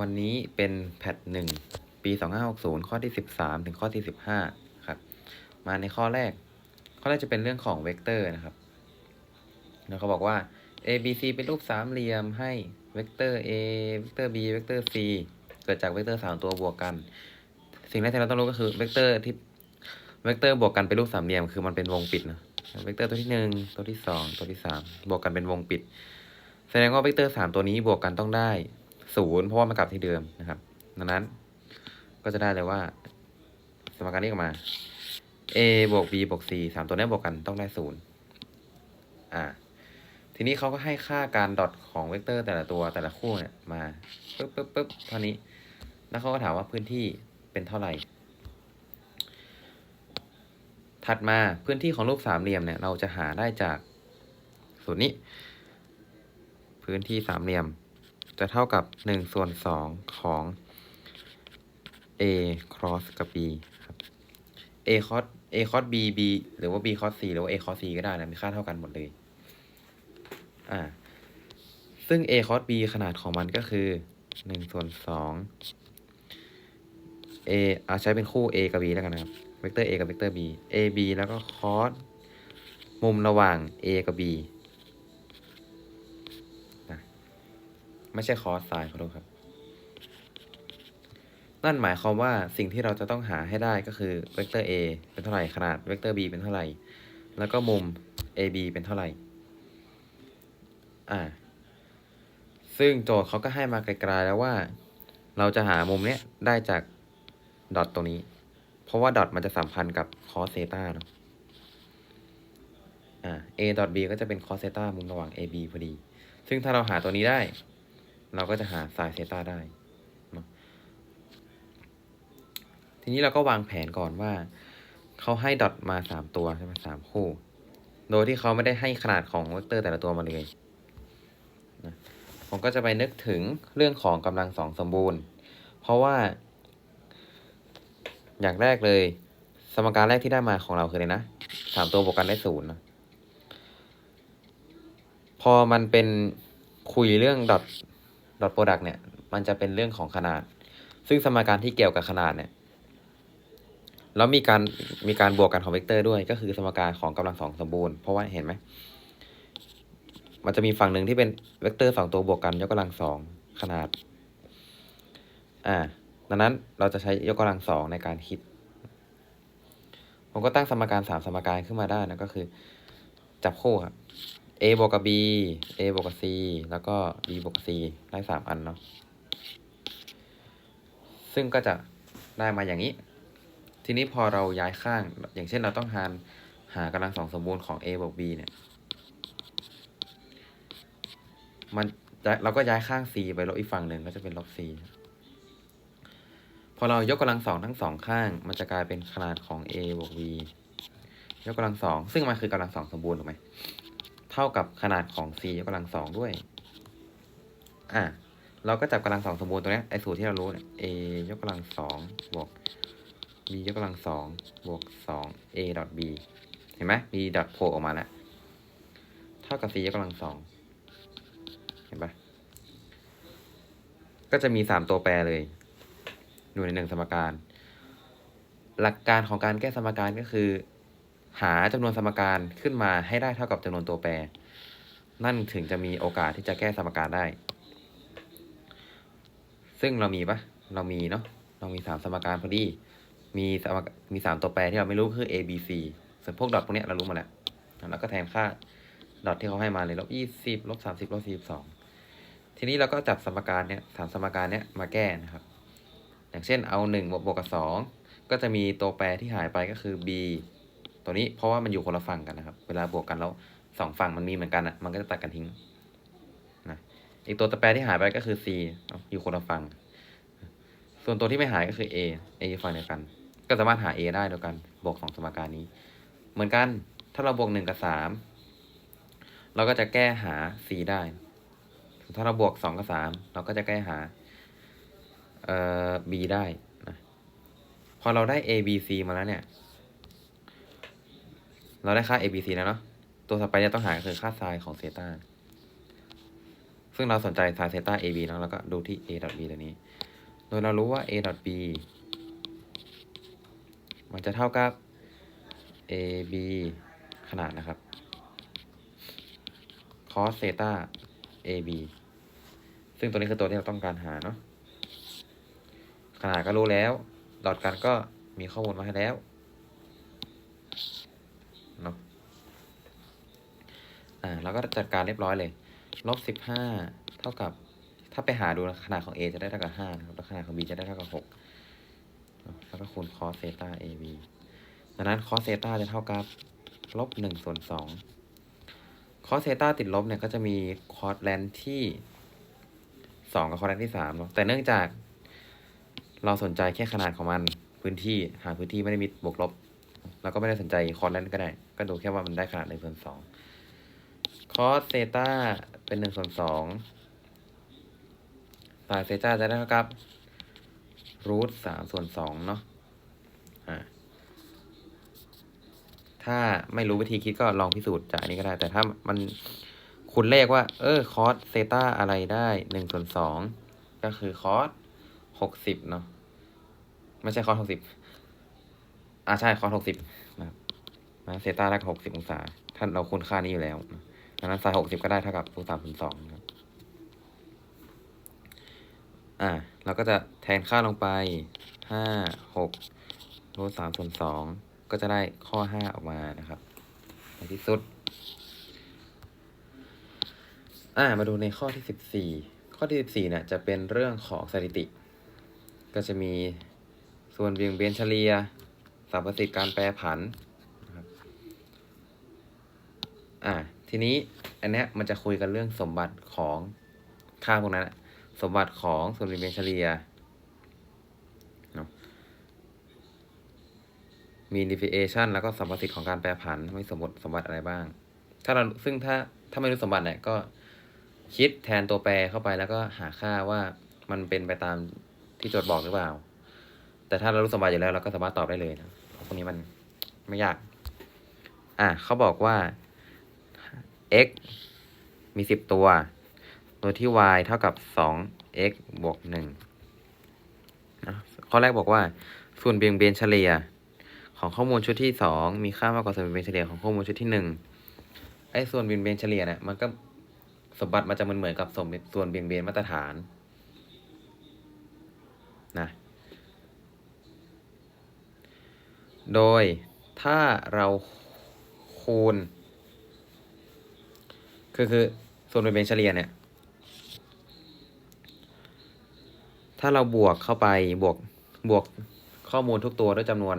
วันนี้เป็นแพทหนึ่งปีสองห้าหกศูนย์ข้อที่สิบสามถึงข้อที่สิบห้าครับมาในข้อแรก ข้อแรกจะเป็นเรื่องของเวกเตอร์นะครับแล้วเขาบอกว่า a b c เป็นรูปสามเหลี่ยมให้เวกเตอร์ a เวกเตอร์ b เวกเตอร์ c เกิดจากเวกเตอร์สามตัวบวกกัน สิ่งแรกที่เราต้องรู้ก็คือเวกเตอร์ที่เวกเตอร์บวกกันเป็นรูปสามเหลี่ยมคือมันเป็นวงปิดนะเวกเตอร์ตัวที่หนึ่งตัวที่สองตัวที่สามบวกกันเป็นวงปิด แสดงว่าเวกเตอร์สามตัวนี้บวกกันต้องได้ ศูนย์เพราะว่ามันกลับที่เดิมนะครับ ดังนั้นก็จะได้เลยว่า สมการนี้ออกมา a บวก b บวก c สามตัวนี้บวกกันต้องได้ศูนย์อ่า ทีนี้เขาก็ให้ค่าการดอทของเวกเตอร์แต่ละตัวแต่ละคู่เนี่ยมาปึ๊บปึ๊บปึ๊บเท่านี้ แล้วเขาก็ถามว่าพื้นที่เป็นเท่าไหร่ ถัดมาพื้นที่ของรูปสามเหลี่ยมเนี่ยเราจะหาได้จากสูตรนี้ พื้นที่สามเหลี่ยม จะเท่ากับหนึ่งส่วนสองของ a cross กับ b ครับ a cross a cross b b หรือว่า b cross c หรือว่า a cross c ก็ได้นะ มีค่าเท่ากันหมดเลย อ่า ซึ่ง a cross b ขนาดของมันก็คือหนึ่งส่วนสอง a เอาใช้เป็นคู่ a กับ b แล้วกันนะครับ เวกเตอร์ a กับเวกเตอร์ b a b แล้วก็ cos มุมระหว่าง a กับ b ไม่ใช่ cos ไซน์ขอโทษครับ นั่นหมายความว่าสิ่งที่เราจะต้องหาให้ได้ก็คือเวกเตอร์ a เป็นเท่าไหร่ขนาดเวกเตอร์ b เป็นเท่าไหร่ แล้วก็มุม ab เป็นเท่าไหร่ อ่า ซึ่งโจทย์เขาก็ให้มาไกลๆแล้วว่า เราจะหามุมเนี้ยได้จากดอทตรงนี้ เพราะว่าดอทมันจะสัมพันธ์กับคอสเซตาเนาะอ่า a ดอท b ก็จะเป็นคอสเซต้ามุมระหว่าง ab พอดี ซึ่งถ้าเราหาตัวนี้ได้ เราก็จะหาไซน์เซต้าได้นะทีนี้เราก็วางแผนก่อนว่า เขาให้ดอทมาสามตัวใช่ไหมสามคู่ โดยที่เขาไม่ได้ให้ขนาดของเวกเตอร์แต่ละตัวมาเลยนะผมก็จะไปนึกถึงเรื่องของกำลังสองสมบูรณ์ เพราะว่า อย่างแรกเลย สมการแรกที่ได้มาของเราคืออะไรนะสามตัวบวกกันได้ศูนย์พอมันเป็นคุยเรื่องดอท ดอทโปรดักเนี่ย มันจะเป็นเรื่องของขนาด ซึ่งสมการที่เกี่ยวกับขนาดเนี่ยแล้วมีการมีการบวกกันของเวกเตอร์ด้วย ก็คือสมการของกำลังสองสมบูรณ์เพราะว่าเห็นไหมมันจะมีฝั่งหนึ่งที่เป็นเวกเตอร์สองตัวบวกกันยกกำลังสองขนาด อ่า ดังนั้นเราจะใช้ยกกำลังสองในการคิด ผมก็ตั้งสมการสามสมการขึ้นมาได้นะก็คือ จับคู่ครับ a บวกกับ b a บวกกับ c แล้วก็ b บวกกับ c ได้สามอันเนาะ ซึ่งก็จะได้มาอย่างนี้ ทีนี้พอเราย้ายข้าง อย่างเช่นเราต้องหารหากำลังสองสมบูรณ์ของ a บวก b เนี่ย มันเราก็ย้ายข้าง c ไปลบอีกฝั่งหนึ่งก็จะเป็นลบ c พอเรายกกำลังสองทั้งสองข้าง มันจะกลายเป็นขนาดของ a บวก b ยกกำลังสอง ซึ่งมันคือกำลังสองสมบูรณ์ถูกไหม ท่ากับขนาดของ c ยกกำลังสองด้วย อะ เราก็จับกำลังสองสมบูรณ์ตรงนี้ไอ้สูตรที่เรารู้เนี่ย a ยกกำลังสองบวก b ยกกำลังสองบวกสอง a ดอท b เห็นไหม b ดอทโผล่ออกมาแล้ว เท่ากับ c ยกกำลังสองเห็นปะก็จะมีสามตัวแปรเลยอยู่ในหนึ่งสมการ หลักการของการแก้สมการก็คือ หาจำนวนสมการขึ้นมาให้ได้เท่ากับจำนวนตัวแปร นั่นถึงจะมีโอกาสที่จะแก้สมการได้ ซึ่งเรามีปะเรามีเนาะเรามีสามสมการพอดี มีสมมีสามตัวแปรที่เราไม่รู้คือ a b c ส่วนพวกดอทพวกเนี้ยเรารู้หมาแล้วแล้วก็แทนค่าดอทที่เขาให้มาเลยลบยี่สิบลบสามสิบลบสี่สิบสองทีนี้เราก็จับสมการเนี้ยสามสมการเนี้ยมาแก้นะครับ อย่างเช่นเอาหนึ่งบวกบวกกับสองก็จะมีตัวแปรที่หายไปก็คือ b ตัวนี้เพราะว่ามันอยู่คนละฝั่งกันนะครับ เวลาบวกกันแล้วสองฝั่งมันมีเหมือนกันอะ มันก็จะตัดกันทิ้งนะอีกตัวตแปรที่หายไปก็คือ c อยู่คนละฝั่ง ส่วนตัวที่ไม่หายก็คือ a a ฝั่งเดียวกัน ก็สามารถหา a ได้โดยการบวกสองสมการนี้ เหมือนกัน ถ้าเราบวกหนึ่งกับสามเราก็จะแก้หา c ได้ ถ้าเราบวกสองกับสามเราก็จะแก้หาเอ่อ b ได้นะพอเราได้ a b c มาแล้วเนี่ย เราได้ค่า a b c แล้วเนาะ ตัวต่อไปเนี่ยต้องหาคือค่าไซน์ของเซตาซึ่งเราสนใจ sin เซต้า ab เนะแล้วก็ดูที่ a b ตัวนี้ โดยเรารู้ว่า a b มันจะเท่ากับ ab ขนาดนะครับ cos เซต้า ab ซึ่งตัวนี้คือตัวที่เราต้องการหาเนาะขนาดก็รู้แล้ว ดอทกันก็มีข้อมูลมาให้แล้ว เนาะ อ่าเราก็จัดการเรียบร้อยเลยลบสิบห้าเท่ากับ ถ้าไปหาดูขนาดของ a จะได้เท่ากับห้านะครับแล้วขนาดของ b จะได้เท่ากับหกแล้วก็คูณ cos เซต้า ab ดังนั้น cos เซต้าจะเท่ากับลบหนึ่งส่วนสอง cos เซต้าติดลบเนี่ยก็จะมี cos แลนที่สองกับ cos แลนที่สามเนาะแต่เนื่องจาก เราสนใจแค่ขนาดของมันพื้นที่หาพื้นที่ไม่ได้มีบวกลบเราก็ไม่ได้สนใจคอร์สนั้นก็ได้ ก็ดูแค่ว่ามันได้ขนาดหนึ่งส่วนสอง คอสเซต้าเป็นหนึ่งส่วนสองสายเซต้าจะได้เท่ากับรูทสามส่วนสองเนาะอ่าถ้าไม่รู้วิธีคิดก็ลองพิสูจน์จากอันนี้ก็ได้ แต่ถ้ามันคุณเลขว่า เออคอสเซต้าอะไรได้หนึ่งส่วนสองก็คือคอสหกสิบเนาะไม่ใช่คอสหกสิบอ่าใช่คอสหกสิบนะครับเซต้าได้หกสิบองศาท่านเราคูณค่านี้อยู่แล้วนะ ดังนั้นไซน์หกสิบก็ได้เท่ากับรูทสามส่วนสองครับ อ่า เราก็จะแทนค่าลงไปห้าหกรูทสามส่วนสองก็จะได้ข้อห้าออกมานะครับในที่สุด อ่า มาดูในข้อที่สิบสี่ข้อที่สิบสี่เนี่ยจะเป็นเรื่องของสถิติ ก็จะมีส่วนเบี่ยงเบนเฉลี่ยสรรพสิทธิการแปรผันนะครับ อ่า ทีนี้อันนี้มันจะคุยกันเรื่องสมบัติของค่าพวกนั้นสมบัติของส่วนเบี่ยงเบนเฉลี่ยมี deviation แล้วก็สมบัติของการแปรผันไม่สมมติสมบัติอะไรบ้าง ถ้าเราซึ่งถ้าถ้าไม่รู้สมบัติเนี่ยก็คิดแทนตัวแปรเข้าไปแล้วก็หาค่าว่ามันเป็นไปตามที่โจทย์บอกหรือเปล่า แต่ถ้าเรารู้สมบัติอยู่แล้วเราก็สามารถตอบได้เลยนะพวกนี้มันไม่ยาก อะเขาบอกว่า x มีสิบตัวโดยที่ y เท่ากับสอง x บวกหนึ่งนะข้อแรกบอกว่า ส่วนเบี่ยงเบนเฉลี่ย ของข้อมูลชุดที่สองมีค่ามากกว่าส่วนเบี่ยงเบนเฉลี่ยของข้อมูลชุดที่หนึ่งไอ้ส่วนเบี่ยงเบนเฉลี่ยเนี่ยมันก็สมบัติมันจะเหมือนเหมือนกับสมส่วนเบี่ยงเบนมาตรฐานนะโดยถ้าเราคูณ คือคือส่วนเบี่ยงเบนเฉลี่ยเนี่ย ถ้าเราบวกเข้าไปบวกบวกข้อมูลทุกตัวด้วยจำนวน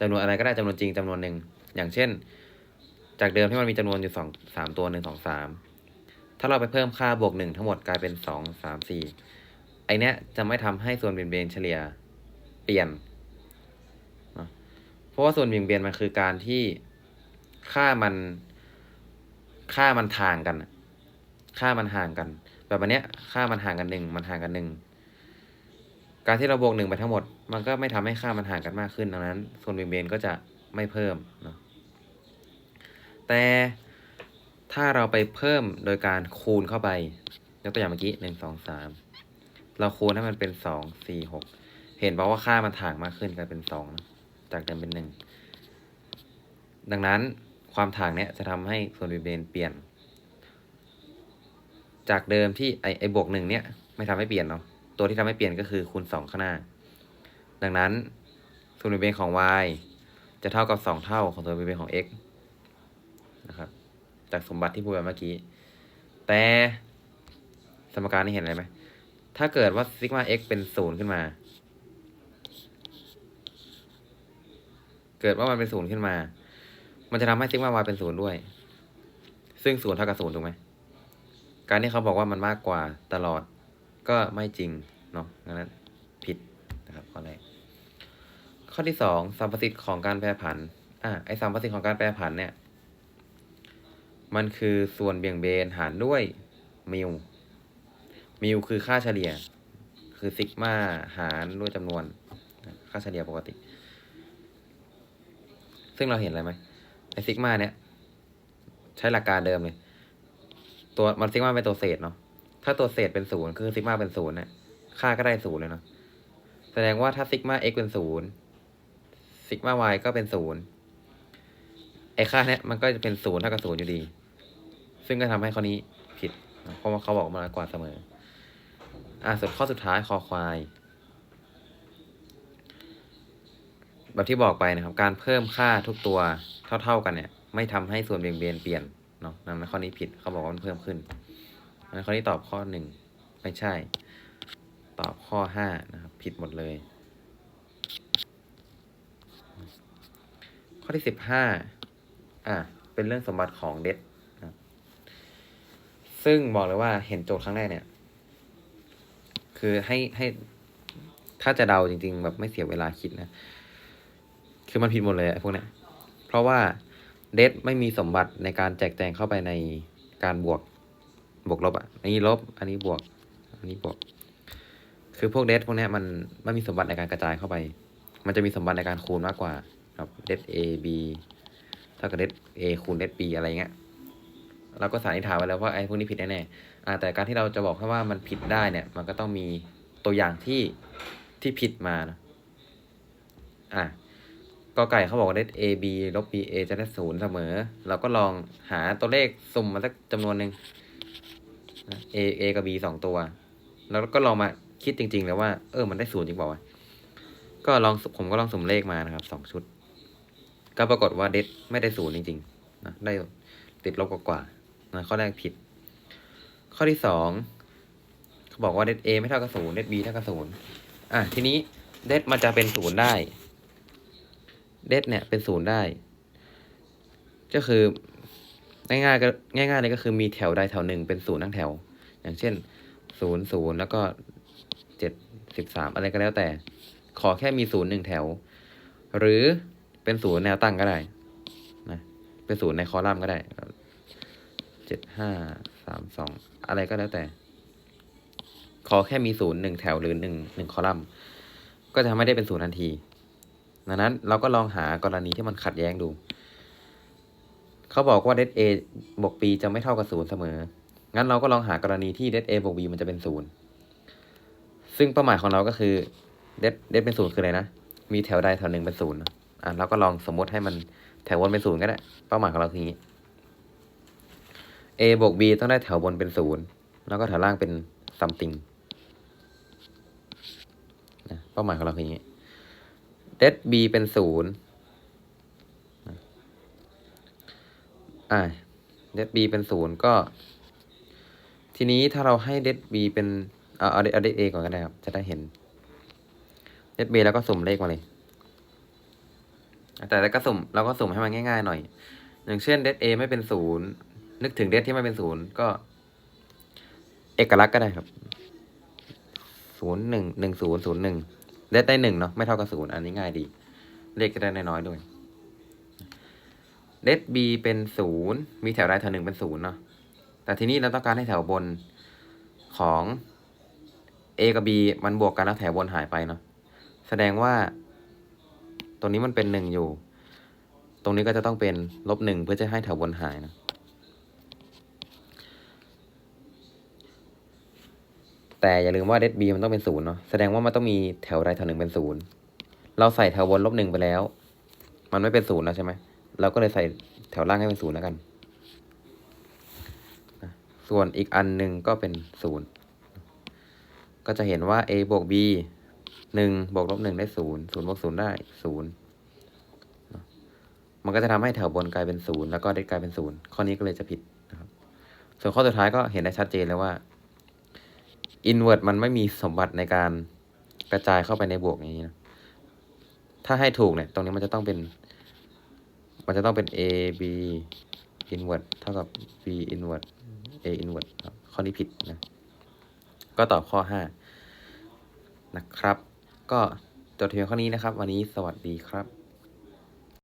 จำนวนอะไรก็ได้จำนวนจริงจำนวนหนึ่งอย่างเช่น จากเดิมที่มันมีจำนวนอยู่สองสามตัวหนึ่งสองสามถ้าเราไปเพิ่มค่าบวกหนึ่งทั้งหมดกลายเป็นสองสามสี่ไอเนี้ยจะไม่ทำให้ส่วนเบี่ยงเบนเฉลี่ยเปลี่ยนเนอะเพราะว่าส่วนเบี่ยงเบนมันคือการที่ค่ามัน ค่ามันทางกัน ค่ามันห่างกัน แบบอันเนี้ย ค่ามันห่างกันหนึ่งมันห่างกันหนึ่งการที่เราบวกหนึ่งไปทั้งหมด มันก็ไม่ทำให้ค่ามันห่างกันมากขึ้นดังนั้น ส่วนเบียงเบนก็จะไม่เพิ่มเนาะแต่ถ้าเราไปเพิ่มโดยการคูณเข้าไปยกตัวอย่างเมื่อกี้หนึ่งสองสามเราคูณให้มันเป็นสองสี่หกเห็นป่าว่าค่ามันถ่างมากขึ้นกลายเป็นสองจากเดิมเป็นหนึ่งดังนั้น ความถ่างเนี้ยจะทำให้ส่วนบี่ยงเบนเปลี่ยน จากเดิมที่ไอไอบวกหนึ่งเนี้ยไม่ทำให้เปลี่ยนเนาะตัวที่ทำให้เปลี่ยนก็คือคูณสองข้างหน้า ดังนั้นส่วนบี่ยงเบนของ y จะเท่ากับสองเท่าของส่วนเบี่ยงเบนของ x นะครับ จากสมบัติที่พูดไปเมื่อกี้ แต่สมการนี้เห็นอะไรไหมถ้าเกิดว่าซิกมา x เป็นศูนย์ขึ้นมา เกิดว่ามันเป็นศูนย์ขึ้นมา มันจะทำให้ซิกมา y เป็นศูนย์ด้วย ซึ่งศูนย์เท่ากับศูนย์ถูกไหม การที่เขาบอกว่ามันมากกว่าตลอดก็ไม่จริงเนาะดังนั้นผิดนะครับข้อแรก ข้อที่สองสัมประสิทธิ์ของการแปรผัน อะไอสัมประสิทธิ์ของการแปรผันเนี่ย มันคือส่วนเบี่ยงเบนหารด้วยมิวมิวคือค่าเฉลี่ย คือซิกมาหารด้วยจำนวน ค่าเฉลี่ยปกติ ซึ่งเราเห็นอะไรไหม ไอซิกมาเนี่ย ใช้หลักการเดิมเลย ตัวมันซิกมาเป็นตัวเศษเนาะถ้าตัวเศษเป็นศูนย์คือซิกมาเป็นศูนย์เนี่ยค่าก็ได้ศูนย์เลยเนาะแสดงว่าถ้าซิกมา x เป็นศูนย์ซิกมา y ก็เป็นศูนย์ไอค่าเนี้ยมันก็จะเป็นศูนย์เท่ากับศูนย์อยู่ดี ซึ่งก็ทำให้ข้อนี้ผิด เพราะว่าเขาบอกมาน้อยกว่าเสมอ อะส่วนข้อสุดท้ายคอควาย แบบที่บอกไปนะครับ การเพิ่มค่าทุกตัวเท่า ๆกันเนี่ย ไม่ทำให้ส่วนเบี่ยงเบนเปลี่ยนเนาะดังนั้นข้อนี้ผิดเขาบอกว่ามันเพิ่มขึ้นดังนั้นข้อนี้ตอบข้อหนึ่งไม่ใช่ ตอบข้อห้านะครับ ผิดหมดเลย ข้อที่สิบห้าอะเป็นเรื่องสมบัติของเดดนะซึ่งบอกเลยว่าเห็นโจทย์ครั้งแรกเนี่ย คือให้ให้ถ้าจะเดาจริง ๆ แบบไม่เสียเวลาคิดนะ คือมันผิดหมดเลยไอ้พวกเนี้ย เพราะว่าเดดไม่มีสมบัติในการแจกแจงเข้าไปในการบวก บวกลบอะ อันนี้ลบ อันนี้บวก อันนี้บวก คือพวกเดดพวกเนี้ยมันไม่มีสมบัติในการกระจายเข้าไป มันจะมีสมบัติในการคูณมากกว่าครับเดด a b เท่ากับเดด a คูณเดด b อะไรเงี้ยเราก็สันนิษฐานไว้แล้วว่าไอ้พวกนี้ผิดแน่ๆอ่าแต่การที่เราจะบอกแค่ว่ามันผิดได้เนี่ย มันก็ต้องมีตัวอย่างที่ที่ผิดมานะอะ ก็ไก่เขาบอกว่าได้ a b ลบ b a จะได้ศูนย์เสมอ เราก็ลองหาตัวเลขสุ่มมาสักจำนวนหนึ่งนะ a a กับ b สองตัว แล้วก็ลองมาคิดจริง ๆ แล้วว่า เออ มันได้ศูนย์จริงเปล่าวะก็ลองผมก็ลองสุ่มเลขมานะครับสองชุด ก็ปรากฏว่าเด็ดไม่ได้ศูนย์จริงๆนะได้ติดลบกว่าๆนะข้อแรกผิด ข้อที่สองเขาบอกว่าเด็ด a ไม่เท่ากับศูนย์เด็ด b เท่ากับศูนย์อะทีนี้เด็ดมันจะเป็นศูนย์ได้ เดดเนี่ยเป็นศูนย์ได้ ก็คือง่ายๆก็ง่ายๆเลยก็คือมีแถวใดแถวหนึ่งเป็นศูนย์ทั้งแถว อย่างเช่นศูนย์ศูนย์แล้วก็เจ็ดสิบสามอะไรก็แล้วแต่ ขอแค่มีศูนย์หนึ่งแถว หรือเป็นศูนย์แนวตั้งก็ได้นะเป็นศูนย์ในคอลัมน์ก็ได้เจ็ดห้าสามสองอะไรก็แล้วแต่ ขอแค่มีศูนย์หนึ่งแถวหรือหนึ่งหนึ่งคอลัมน์ ก็จะไม่ได้เป็นศูนย์ทันที ดังนั้นเราก็ลองหากรณีที่มันขัดแย้งดู เขาบอกว่าเด a บวก b จะไม่เท่ากับศูนย์เสมอ งั้นเราก็ลองหากรณีที่เด a บวก b มันจะเป็นศูนย์ ซึ่งเป้าหมายของเราก็คือเดเดเป็นศูนย์คืออะไรนะ มีแถวใดแถวหนึ่งเป็นศูนย์อะเราก็ลองสมมติให้มันแถวบนเป็นศูนย์ก็ได้ เป้าหมายของเราคืออย่างนี้ a บวก b ต้องได้แถวบนเป็นศูนย์ แล้วก็แถวล่างเป็น something นะเป้าหมายของเราคืออย่างนี้ det b เป็นศูนย์อ่า det b เป็นศูนย์ก็ ทีนี้ถ้าเราให้ det b เป็นเอาเอาเอา det a ก่อนก็ได้ครับ จะได้เห็น det b แล้วก็สุ่มเลขมาเลย แต่แล้วก็สุ่มเราก็สุ่มให้มันง่าย ๆ หน่อย อย่างเช่น det a ไม่เป็นศูนย์นึกถึง det ที่ไม่เป็นศูนย์ก็ เอกลักษณ์ก็ได้ครับศูนย์หนึ่งหนึ่งศูนย์ศูนย์หนึ่ง เลขได้หนึ่งเนาะไม่เท่ากับศูนย์อันนี้ง่ายดี เลขจะได้น้อยๆด้วยเลข b เป็นศูนย์มีแถวใดแถวหนึ่งเป็นศูนย์เนาะแต่ทีนี้เราต้องการให้แถวบนของ a กับ b มันบวกกันแล้วแถวบนหายไปเนาะแสดงว่าตรงนี้มันเป็นหนึ่งอยู่ ตรงนี้ก็จะต้องเป็นลบหนึ่งเพื่อจะให้แถวบนหายนะ แต่อย่าลืมว่าเด b มันต้องเป็นศูนย์เนาะแสดงว่ามันต้องมีแถวใดแถวหนึ่งเป็นศูนย์เราใส่แถวบนลบหนึ่งไปแล้ว มันไม่เป็นศูนย์แล้วใช่ไหมเราก็เลยใส่แถวล่างให้เป็นศูนย์แล้วกัน ส่วนอีกอันหนึ่งก็เป็นศูนย์ก็จะเห็นว่า a บวก b หนึ่งบวกลบหนึ่งได้ศูนย์ศูนย์บวกศูนย์ได้ศูนย์มันก็จะทำให้แถวบนกลายเป็นศูนย์แล้วก็เดกลายเป็นศูนย์ข้อนี้ก็เลยจะผิดนะครับ ส่วนข้อสุดท้ายก็เห็นได้ชัดเจนแล้วว่า อินเว r ร์มันไม่มีสมบัติในการกระจายเข้าไปในบวกอย่างนี้นะ ถ้าให้ถูกเนี่ย ตรงนี้มันจะต้องเป็น มันจะต้องเป็น a b inverse เท่ากับ b inverse a inverse ครับข้อนี้ผิดนะ ก็ตอบข้อห้านะครับ ก็จบเพียงข้อนี้นะครับ วันนี้สวัสดีครับ